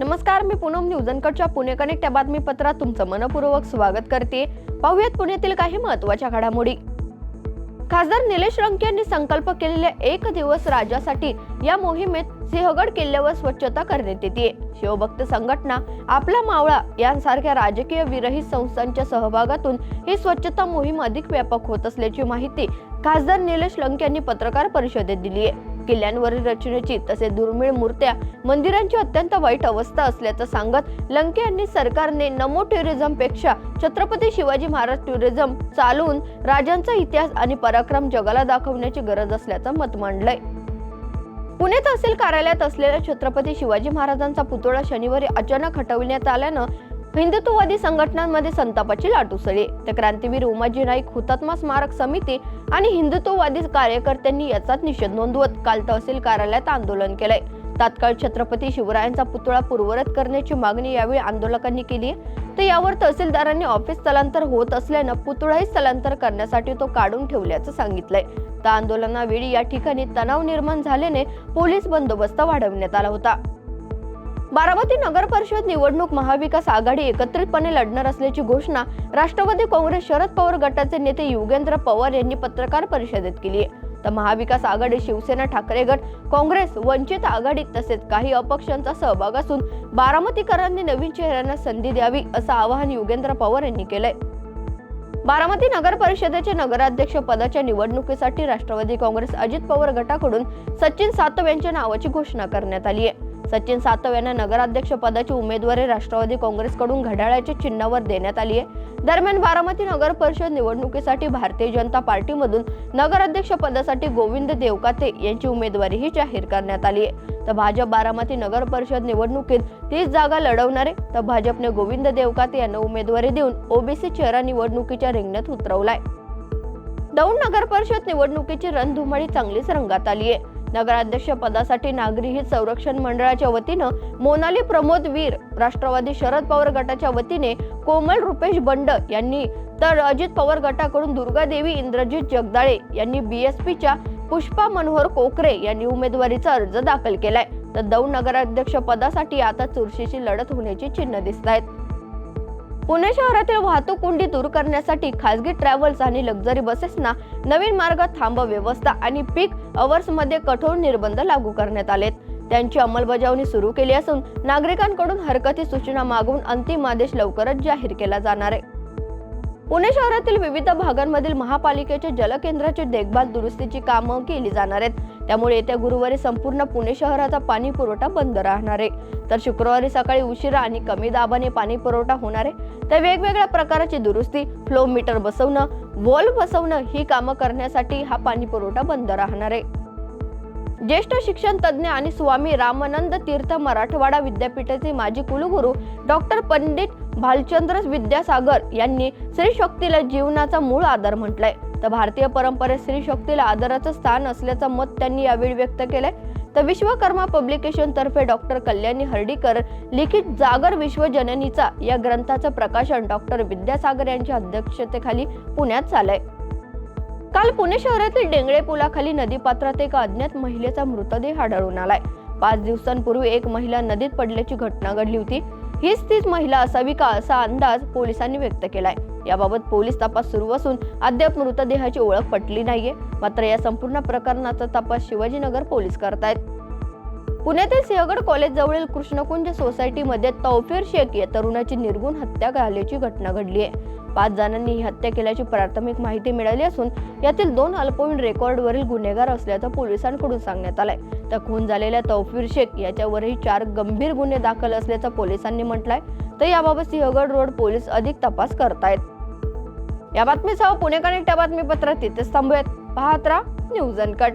नमस्कार मी पूनम न्यूज अनकटच्या पुणे कनेक्ट या बातमीपत्रात तुमचं मनपूर्वक स्वागत करते. पाहुयात पुण्यातील काही महत्त्वाच्या घडामोडी. खासदार निलेश रंक यांनी संकल्प केलेल्या एक दिवस राज्यासाठी या मोहिमेत सिंहगड किल्ल्यावर स्वच्छता करण्यात येते. शिवभक्त संघटना आपला मावळा यांसारख्या राजकीय विरहित संस्थांच्या सहभागातून ही स्वच्छता मोहीम अधिक व्यापक होत असल्याची माहिती खासदार निलेश लंके यांनी पत्रकार परिषदेत दिली आहे. किल्ल्यांवरील रचनेची तसेच दुर्मिळ मूर्त्या मंदिरांची अत्यंत वाईट अवस्था असल्याचं सांगत लंके यांनी सरकारने नमो टुरिझमपेक्षा छत्रपती शिवाजी महाराज टुरिझम चालवून राजांचा इतिहास आणि पराक्रम जगाला दाखवण्याची गरज असल्याचं मत मांडलंय. पुणे तहसील कार्यालयात असलेल्या छत्रपती शिवाजी महाराजांचा पुतळा शनिवारी अचानक हटविण्यात आल्यानं हिंदुत्ववादी संघटनांमध्ये संतापाची लाट उसळली. तर क्रांतीवीर उमाजी नाईक हुतात्मा स्मारक समिती आणि हिंदुत्ववादी कार्यकर्त्यांनी याचाच निषेध नोंदवत काल तहसील कार्यालयात आंदोलन केलंय. तात्काळ छत्रपती शिवरायांचा पुतळा पूर्वरत करण्याची मागणी यावेळी आंदोलकांनी केली तर यावर तहसीलदारांनी ऑफिस स्थलांतर होत असल्यानं पुतळाही स्थलांतर करण्यासाठी तो काढून ठेवल्याचं सांगितलंय. तर आंदोलनावेळी या ठिकाणी तणाव निर्माण झाल्याने पोलीस बंदोबस्त वाढवण्यात आला होता. बारामती नगर परिषद निवडणूक महाविकास आघाडी एकत्रितपणे लढणार असल्याची घोषणा राष्ट्रवादी काँग्रेस शरद पवार गटाचे नेते युगेंद्र पवार यांनी पत्रकार परिषदेत केली आहे. तर महाविकास आघाडी शिवसेना ठाकरे गट काँग्रेस वंचित आघाडी तसेच काही अपक्षांचा सहभाग असून बारामतीकरांनी नवीन चेहऱ्यांना संधी द्यावी असं आवाहन युगेंद्र पवार यांनी केलंय. बारामती नगर परिषदेचे नगराध्यक्ष पदाच्या निवडणुकीसाठी राष्ट्रवादी काँग्रेस अजित पवार गटाकडून सचिन सातव यांच्या नावाची घोषणा करण्यात आली आहे. सचिन सातव यांना नगराध्यक्ष पदाची उमेदवारी राष्ट्रवादी काँग्रेसकडून घड्याळाच्या चिन्हावर देण्यात आली आहे. दरम्यान बारामती नगर परिषद निवडणुकीसाठी भारतीय जनता पार्टीमधून नगराध्यक्ष पदासाठी गोविंद देवकाते यांची उमेदवारीही जाहीर करण्यात आली आहे. तर भाजप बारामती नगर परिषद निवडणुकीत तीस जागा लढवणार आहे तर भाजपने गोविंद देवकाते यांना उमेदवारी देऊन ओबीसी चेहरा निवडणुकीच्या रिंगणात उतरवलाय. दौंड नगर परिषद निवडणुकीची रणधुमाळी चांगलीच रंगात आली आहे. नगराध्यक्ष पदासाठी नागरी हित संरक्षण मंडळाच्या वतीनं मोनाली प्रमोद वीर राष्ट्रवादी शरद पवार गटाच्या वतीने कोमल रुपेश बंड यांनी तर अजित पवार गटाकडून दुर्गादेवी इंद्रजित जगदाळे यांनी बीएसपीच्या पुष्पा मनोहर कोकरे यांनी उमेदवारीचा अर्ज दाखल केलाय. तर दौंड नगराध्यक्ष पदासाठी आता चुरशीची लढत होण्याची चिन्ह दिसत आहेत पुणे शहरातील वाहतूक कोंडी दूर करण्यासाठी खासगी ट्रॅव्हल्स आणि लक्झरी बसेसना नवीन मार्ग थांब व्यवस्था आणि पीकमध्ये कठोर निर्बंध लागू करण्यात आलेत. त्यांची अंमलबजावणी सुरू केली असून नागरिकांकडून हरकती सूचना मागून अंतिम आदेश लवकरच जाहीर केला जाणार आहे. पुणे शहरातील विविध भागांमधील महापालिकेच्या जलकेंद्राची देखभाल दुरुस्तीची कामं केली जाणार आहेत. त्यामुळे येत्या गुरुवारी संपूर्ण पुणे शहराचा पाणी पुरवठा बंद राहणार आहे. तर शुक्रवारी सकाळी उशिरा आणि कमी दाबाने पाणी पुरवठा होणार आहे. तर वेगवेगळ्या प्रकारची दुरुस्ती फ्लो मीटर बसवणं वॉल बसवणं ही कामं करण्यासाठी हा पाणी पुरवठा बंद राहणार आहे. ज्येष्ठ शिक्षण तज्ज्ञ आणि स्वामी रामानंद तीर्थ मराठवाडा विद्यापीठाचे माजी कुलगुरू डॉक्टर पंडित भालचंद्र विद्यासागर यांनी स्त्री शक्तीला जीवनाचा मूळ आधार म्हटलाय. तर भारतीय परंपरेत स्त्री शक्तीला आदराचं स्थान असल्याचं मत त्यांनी यावेळी व्यक्त केलंय. तर विश्वकर्मा पब्लिकेशन तर्फे डॉक्टर कल्याणी हर्डीकर लिखित जागर विश्वजननीचा या ग्रंथाचं प्रकाशन डॉक्टर विद्यासागर यांच्या अध्यक्षतेखाली पुण्यात झालंय. काल पुणे शहरातील डेंगळे पुलाखाली नदीपात्रात एका अज्ञात महिलेचा मृतदेह आढळून आलाय. पाच दिवसांपूर्वी एक महिला नदीत पडल्याची घटना घडली होती. हीच तीच महिला असावी का असा अंदाज पोलिसांनी व्यक्त केलाय. याबाबत पोलीस तपास सुरू असून अद्याप मृतदेहाची ओळख पटली नाहीये. मात्र या संपूर्ण प्रकरणाचा तपास शिवाजीनगर पोलीस करतायत. पुण्यातील सिंहगड कॉलेज जवळील कृष्णकुंज सोसायटीमध्ये तौफीर शेख या तरुणाची निर्गुण हत्या झाल्याची घटना घडली आहे. पाच जणांनी ही हत्या केल्याची प्राथमिक माहिती मिळाली असून यातील दोन अल्पवयीन रेकॉर्डवरील गुन्हेगार असल्याचं पोलिसांकडून सांगण्यात आलंय. तर खून झालेल्या तौफीर शेख याच्यावरही चार गंभीर गुन्हे दाखल असल्याचं पोलिसांनी म्हटलंय. तर याबाबत सिंहगड रोड पोलीस अधिक तपास करतायत. या बातमीसह पुणे कनेक्ट या बातमीपत्रात तिथेच थांबूयात. पाहत राहा न्यूज अनकट.